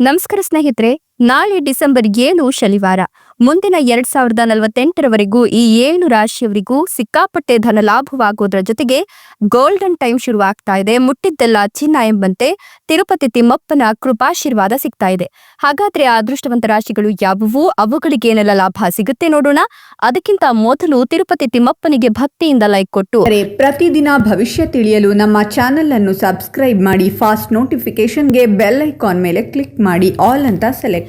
ನಮಸ್ಕಾರ ಸ್ನೇಹಿತರೆ. ನಾಳೆ ಡಿಸೆಂಬರ್ ಏಳು ಶನಿವಾರ. ಮುಂದಿನ ಎರಡ್ ಸಾವಿರದ ನಲವತ್ತೆಂಟರವರೆಗೂ ಈ ಏಳು ರಾಶಿಯವರಿಗೂ ಸಿಕ್ಕಾಪಟ್ಟೆ ಧನ ಲಾಭವಾಗುವುದರ ಜೊತೆಗೆ ಗೋಲ್ಡನ್ ಟೈಮ್ ಶುರುವಾಗ್ತಾ ಇದೆ. ಮುಟ್ಟಿದ್ದೆಲ್ಲ ಚಿನ್ನ ಎಂಬಂತೆ ತಿರುಪತಿ ತಿಮ್ಮಪ್ಪನ ಕೃಪಾಶೀರ್ವಾದ ಸಿಗ್ತಾ ಇದೆ. ಹಾಗಾದ್ರೆ ಆ ಅದೃಷ್ಟವಂತ ರಾಶಿಗಳು ಯಾವುವು? ಅವುಗಳಿಗೆ ಏನೆಲ್ಲ ಲಾಭ ಸಿಗುತ್ತೆ ನೋಡೋಣ. ಅದಕ್ಕಿಂತ ಮೊದಲು ತಿರುಪತಿ ತಿಮ್ಮಪ್ಪನಿಗೆ ಭಕ್ತಿಯಿಂದ ಲೈಕ್ ಕೊಟ್ಟು. ಪ್ರತಿದಿನ ಭವಿಷ್ಯ ತಿಳಿಯಲು ನಮ್ಮ ಚಾನೆಲ್ ಅನ್ನು ಸಬ್ಸ್ಕ್ರೈಬ್ ಮಾಡಿ, ಫಾಸ್ಟ್ ನೋಟಿಫಿಕೇಶನ್ಗೆ ಬೆಲ್ ಐಕಾನ್ ಮೇಲೆ ಕ್ಲಿಕ್ ಮಾಡಿ, ಆಲ್ ಅಂತ ಸೆಲೆಕ್ಟ್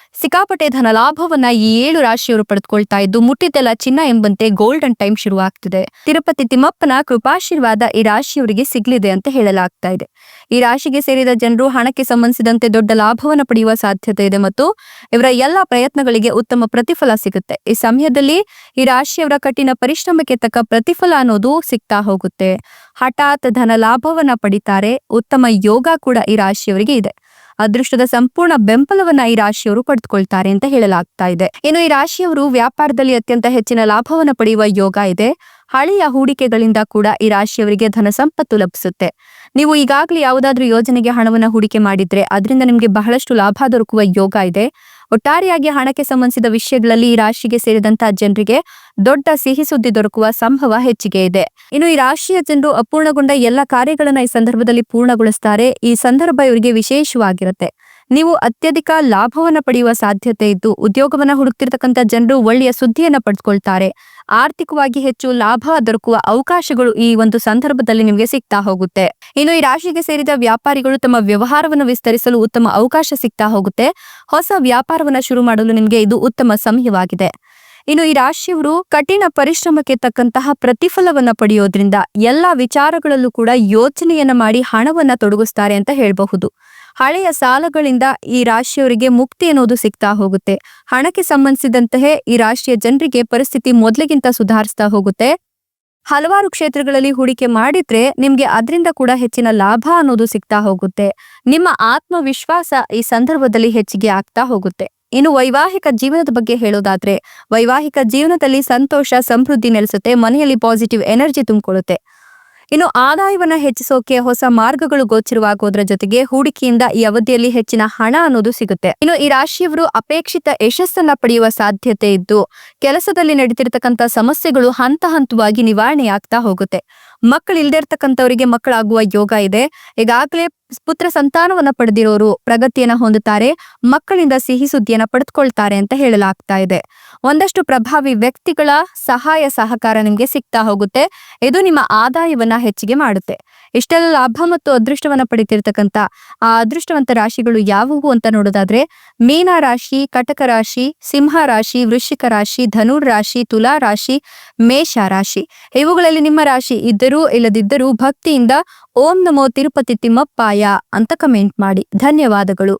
ಸಿಕ್ಕಾಪಟ್ಟೆ ಧನ ಲಾಭವನ್ನ ಈ ಏಳು ರಾಶಿಯವರು ಪಡೆದುಕೊಳ್ತಾ ಇದ್ದು, ಮುಟ್ಟಿದ್ದೆಲ್ಲ ಚಿನ್ನ ಎಂಬಂತೆ ಗೋಲ್ಡನ್ ಟೈಮ್ ಶುರುವಾಗ್ತಿದೆ. ತಿರುಪತಿ ತಿಮ್ಮಪ್ಪನ ಕೃಪಾಶೀರ್ವಾದ ಈ ರಾಶಿಯವರಿಗೆ ಸಿಗ್ಲಿದೆ ಅಂತ ಹೇಳಲಾಗ್ತಾ ಇದೆ. ಈ ರಾಶಿಗೆ ಸೇರಿದ ಜನರು ಹಣಕ್ಕೆ ಸಂಬಂಧಿಸಿದಂತೆ ದೊಡ್ಡ ಲಾಭವನ್ನು ಪಡೆಯುವ ಸಾಧ್ಯತೆ ಇದೆ ಮತ್ತು ಇವರ ಎಲ್ಲ ಪ್ರಯತ್ನಗಳಿಗೆ ಉತ್ತಮ ಪ್ರತಿಫಲ ಸಿಗುತ್ತೆ. ಈ ಸಮಯದಲ್ಲಿ ಈ ರಾಶಿಯವರ ಕಠಿಣ ಪರಿಶ್ರಮಕ್ಕೆ ತಕ್ಕ ಪ್ರತಿಫಲ ಅನ್ನೋದು ಸಿಗ್ತಾ ಹೋಗುತ್ತೆ. ಹಠಾತ್ ಧನ ಲಾಭವನ್ನ ಪಡಿತಾರೆ. ಉತ್ತಮ ಯೋಗ ಕೂಡ ಈ ರಾಶಿಯವರಿಗೆ ಇದೆ. ಅದೃಷ್ಟದ ಸಂಪೂರ್ಣ ಬೆಂಬಲವನ್ನ ಈ ರಾಶಿಯವರು ಪಡೆದುಕೊಳ್ತಾರೆ ಅಂತ ಹೇಳಲಾಗ್ತಾ ಇದೆ. ಇನ್ನು ಈ ರಾಶಿಯವರು ವ್ಯಾಪಾರದಲ್ಲಿ ಅತ್ಯಂತ ಹೆಚ್ಚಿನ ಲಾಭವನ್ನು ಪಡೆಯುವ ಯೋಗ ಇದೆ. ಹಳೆಯ ಹೂಡಿಕೆಗಳಿಂದ ಕೂಡ ಈ ರಾಶಿಯವರಿಗೆ ಧನ ಸಂಪತ್ತು ಲಭಿಸುತ್ತೆ. ನೀವು ಈಗಾಗಲೇ ಯಾವುದಾದ್ರೂ ಯೋಜನೆಗೆ ಹಣವನ್ನು ಹೂಡಿಕೆ ಮಾಡಿದ್ರೆ ಅದರಿಂದ ನಿಮಗೆ ಬಹಳಷ್ಟು ಲಾಭ ದೊರಕುವ ಯೋಗ ಇದೆ. ಒಟ್ಟಾರೆಯಾಗಿ ಹಣಕ್ಕೆ ಸಂಬಂಧಿಸಿದ ವಿಷಯಗಳಲ್ಲಿ ಈ ರಾಶಿಗೆ ಸೇರಿದಂತಹ ಜನರಿಗೆ ದೊಡ್ಡ ಸಿಹಿ ಸುದ್ದಿ ದೊರಕುವ ಸಂಭವ ಹೆಚ್ಚಿಗೆ ಇದೆ. ಇನ್ನು ಈ ರಾಶಿಯ ಜನರು ಅಪೂರ್ಣಗೊಂಡ ಎಲ್ಲ ಕಾರ್ಯಗಳನ್ನ ಈ ಸಂದರ್ಭದಲ್ಲಿ ಪೂರ್ಣಗೊಳಿಸ್ತಾರೆ. ಈ ಸಂದರ್ಭ ಇವರಿಗೆ ವಿಶೇಷವಾಗಿರುತ್ತೆ. ನೀವು ಅತ್ಯಧಿಕ ಲಾಭವನ್ನು ಪಡೆಯುವ ಸಾಧ್ಯತೆ ಇದ್ದು ಉದ್ಯೋಗವನ್ನು ಹುಡುಕ್ತಿರ್ತಕ್ಕಂಥ ಜನರು ಒಳ್ಳೆಯ ಸುದ್ದಿಯನ್ನ ಪಡೆದುಕೊಳ್ತಾರೆ ಆರ್ಥಿಕವಾಗಿ ಹೆಚ್ಚು ಲಾಭ ದೊರಕುವ ಅವಕಾಶಗಳು ಈ ಒಂದು ಸಂದರ್ಭದಲ್ಲಿ ನಿಮಗೆ ಸಿಗ್ತಾ ಹೋಗುತ್ತೆ. ಇನ್ನು ಈ ರಾಶಿಗೆ ಸೇರಿದ ವ್ಯಾಪಾರಿಗಳು ತಮ್ಮ ವ್ಯವಹಾರವನ್ನು ವಿಸ್ತರಿಸಲು ಉತ್ತಮ ಅವಕಾಶ ಸಿಗ್ತಾ ಹೋಗುತ್ತೆ. ಹೊಸ ವ್ಯಾಪಾರವನ್ನು ಶುರು ಮಾಡಲು ನಿಮಗೆ ಇದು ಉತ್ತಮ ಸಮಯವಾಗಿದೆ. ಇನ್ನು ಈ ರಾಶಿಯವರು ಕಠಿಣ ಪರಿಶ್ರಮಕ್ಕೆ ತಕ್ಕಂತಹ ಪ್ರತಿಫಲವನ್ನ ಪಡೆಯೋದ್ರಿಂದ ಎಲ್ಲಾ ವಿಚಾರಗಳಲ್ಲೂ ಕೂಡ ಯೋಚನೆಯನ್ನ ಮಾಡಿ ಹಣವನ್ನ ತೊಡಗಿಸ್ತಾರೆ ಅಂತ ಹೇಳಬಹುದು. ಹಳೆಯ ಸಾಲಗಳಿಂದ ಈ ರಾಶಿಯವರಿಗೆ ಮುಕ್ತಿ ಅನ್ನೋದು ಸಿಗ್ತಾ ಹೋಗುತ್ತೆ. ಹಣಕ್ಕೆ ಸಂಬಂಧಿಸಿದಂತಹ ಈ ರಾಶಿಯ ಜನರಿಗೆ ಪರಿಸ್ಥಿತಿ ಮೊದಲಿಗಿಂತ ಸುಧಾರಿಸ್ತಾ ಹೋಗುತ್ತೆ. ಹಲವಾರು ಕ್ಷೇತ್ರಗಳಲ್ಲಿ ಹೂಡಿಕೆ ಮಾಡಿದ್ರೆ ನಿಮ್ಗೆ ಅದರಿಂದ ಕೂಡ ಹೆಚ್ಚಿನ ಲಾಭ ಅನ್ನೋದು ಸಿಗ್ತಾ ಹೋಗುತ್ತೆ. ನಿಮ್ಮ ಆತ್ಮವಿಶ್ವಾಸ ಈ ಸಂದರ್ಭದಲ್ಲಿ ಹೆಚ್ಚಿಗೆ ಆಗ್ತಾ ಹೋಗುತ್ತೆ. ಇನ್ನು ವೈವಾಹಿಕ ಜೀವನದ ಬಗ್ಗೆ ಹೇಳೋದಾದ್ರೆ, ವೈವಾಹಿಕ ಜೀವನದಲ್ಲಿ ಸಂತೋಷ, ಸಮೃದ್ಧಿ ನೆಲೆಸುತ್ತೆ, ಮನೆಯಲ್ಲಿ ಪಾಸಿಟಿವ್ ಎನರ್ಜಿ ತುಂಬಿಕೊಳ್ಳುತ್ತೆ. ಇನ್ನು ಆದಾಯವನ್ನ ಹೆಚ್ಚಿಸೋಕೆ ಹೊಸ ಮಾರ್ಗಗಳು ಗೋಚರವಾಗೋದ್ರ ಜೊತೆಗೆ ಹೂಡಿಕೆಯಿಂದ ಈ ಅವಧಿಯಲ್ಲಿ ಹೆಚ್ಚಿನ ಹಣ ಅನ್ನೋದು ಸಿಗುತ್ತೆ. ಇನ್ನು ಈ ರಾಶಿಯವರು ಅಪೇಕ್ಷಿತ ಯಶಸ್ಸನ್ನ ಪಡೆಯುವ ಸಾಧ್ಯತೆ ಇದ್ದು, ಕೆಲಸದಲ್ಲಿ ನಡೀತಿರ್ತಕ್ಕಂಥ ಸಮಸ್ಯೆಗಳು ಹಂತ ಹಂತವಾಗಿ ನಿವಾರಣೆಯಾಗ್ತಾ ಹೋಗುತ್ತೆ. ಮಕ್ಕಳು ಇಲ್ದೇ ಇರ್ತಕ್ಕಂಥವರಿಗೆ ಮಕ್ಕಳಾಗುವ ಯೋಗ ಇದೆ. ಈಗಾಗಲೇ ಪುತ್ರ ಸಂತಾನವನ್ನ ಪಡೆದಿರೋರು ಪ್ರಗತಿಯನ್ನ ಹೊಂದುತ್ತಾರೆ. ಮಕ್ಕಳಿಂದ ಸಿಹಿ ಸುದ್ದಿಯನ್ನ ಪಡೆದುಕೊಳ್ತಾರೆ ಅಂತ ಹೇಳಲಾಗ್ತಾ ಇದೆ. ಒಂದಷ್ಟು ಪ್ರಭಾವಿ ವ್ಯಕ್ತಿಗಳ ಸಹಾಯ ಸಹಕಾರ ನಿಮ್ಗೆ ಸಿಗ್ತಾ ಹೋಗುತ್ತೆ. ಇದು ನಿಮ್ಮ ಆದಾಯವನ್ನ ಹೆಚ್ಚಿಗೆ ಮಾಡುತ್ತೆ. ಇಷ್ಟೆಲ್ಲ ಲಾಭ ಮತ್ತು ಅದೃಷ್ಟವನ್ನ ಪಡಿತಿರ್ತಕ್ಕಂಥ ಆ ಅದೃಷ್ಟವಂತ ರಾಶಿಗಳು ಯಾವುವು ಅಂತ ನೋಡೋದಾದ್ರೆ, ಮೀನ ರಾಶಿ, ಕಟಕ ರಾಶಿ, ಸಿಂಹ ರಾಶಿ, ವೃಶ್ಚಿಕ ರಾಶಿ, ಧನುರ್ ರಾಶಿ, ತುಲಾ ರಾಶಿ, ಮೇಷ ರಾಶಿ. ಇವುಗಳಲ್ಲಿ ನಿಮ್ಮ ರಾಶಿ ಇದ್ದರೂ ಇಲ್ಲದಿದ್ದರೂ ಭಕ್ತಿಯಿಂದ ಓಂ ನಮೋ ತಿರುಪತಿ ತಿಮ್ಮಪ್ಪಾಯ ಅಂತ ಕಮೆಂಟ್ ಮಾಡಿ. ಧನ್ಯವಾದಗಳು.